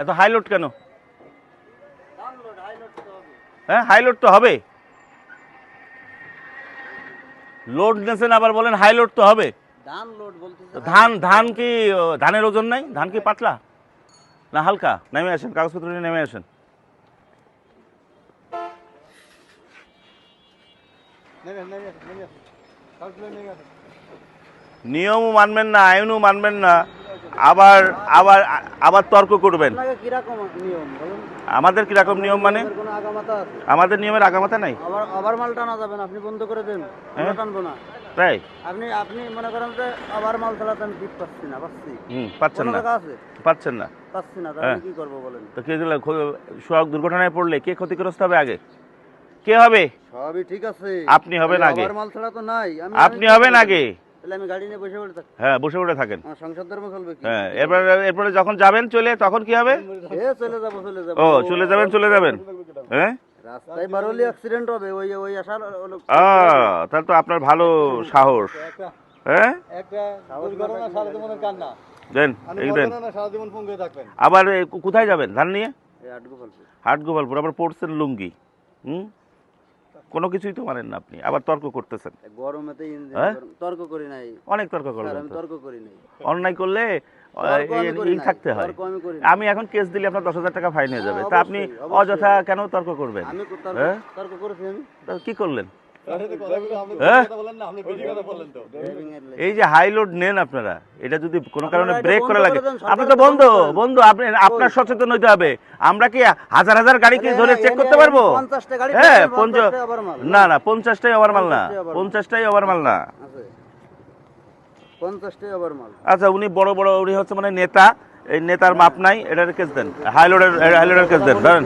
এত high load কেন? হ্যাঁ হাই লোড তো হবে। লোড নেছেন আবার বলেন হাই লোড তো হবে। ধান ধান কি ধানের ওজন নাই? ধান কি পাতলা? না হালকা? নেমে আসেন কাগজপত্র নিয়ে নেমে আসেন। নিয়মও মানবেন না আইনও মানবেন না। আবার আবার আবার তর্ক করবেন। আমাদের কীরকম নিয়ম মানে? আমাদের নিয়মের আগামাতা নাই। আবার মাল টানা যাবে না আপনি বন্ধ করে দেন। হ্যাঁ? টানবো না। তাই? আপনি আপনি মনে করেন যে আবার মাল চালাতে আমি ঠিক পাচ্ছি না পাচ্ছি। হুম পাচ্ছেন না। পাচ্ছেন না। পাচ্ছি না হ্যাঁ। তাহলে কি করব বলেন? তো কে সড়ক দুর্ঘটনায় পড়লে কে ক্ষতিগ্রস্ত হবে আগে? কে হবে? সবই ঠিক আছে। আপনি হবেন আগে। মাল ছাড়া তো নাই। আপনি হবেন আগে। আমি গাড়ি নিয়ে বসে পড়ে থাকি। হ্যাঁ বসে বসে থাকেন। সংসার ধর্ম চলবে কি? হ্যাঁ এরপরে এরপরে যখন যাবেন চলে তখন কি হবে? এ চলে যাব চলে যাব। ও চলে যাবেন চলে যাবেন। হ্যাঁ রাস্তায় বার অ্যাক্সিডেন্ট হবে ওই ওই আসার তাহলে তো আপনার ভালো সাহস। হ্যাঁ একটা দুর্ঘটনা সারা জীবনের কান্না। দেন এই দেন। না সারা জীবন পঙ্গে থাকবেন। আবার কোথায় যাবেন? ধান নিয়ে? হাট গোপালপুর আবার পড়ছেন লুঙ্গি। হুম? কোনো কিছুই তো মানেন না আপনি আবার তর্ক করতেছেন গরমেতে হ্যাঁ? গরম। তর্ক করি নাই অনেক তর্ক করবেন আমি তর্ক করি নাই অন্যায় করলে থাকতে হয় আমি এখন কেস দিলে আপনার দশ হাজার টাকা ফাইন হয়ে যাবে হ্যাঁ, তা আপনি। অযথা কেন তর্ক করবেন কো- হ্যাঁ? কি করলেন? এই যে হাই লোড নেন আপনারা এটা যদি কোনো কারণে ব্রেক করা লাগে আপনি তো বন্ধ বন্ধ আপনি আপনার সচেতন হইতে হবে আমরা কি হাজার হাজার গাড়িকে ধরে চেক করতে পারব? হ্যাঁ পেয়েছেন, পঞ্চ পঞ্চাশটাই আবার মাল। না না পঞ্চাশটাই ওভার মাল না পঞ্চাশটাই ওভার মাল। না। আচ্ছা উনি বড় বড় উনি হচ্ছে মানে নেতা এই নেতার মাপ নাই এটার কেস দেন হাইলোডের হাইলোডের কেস দেন ধরেন।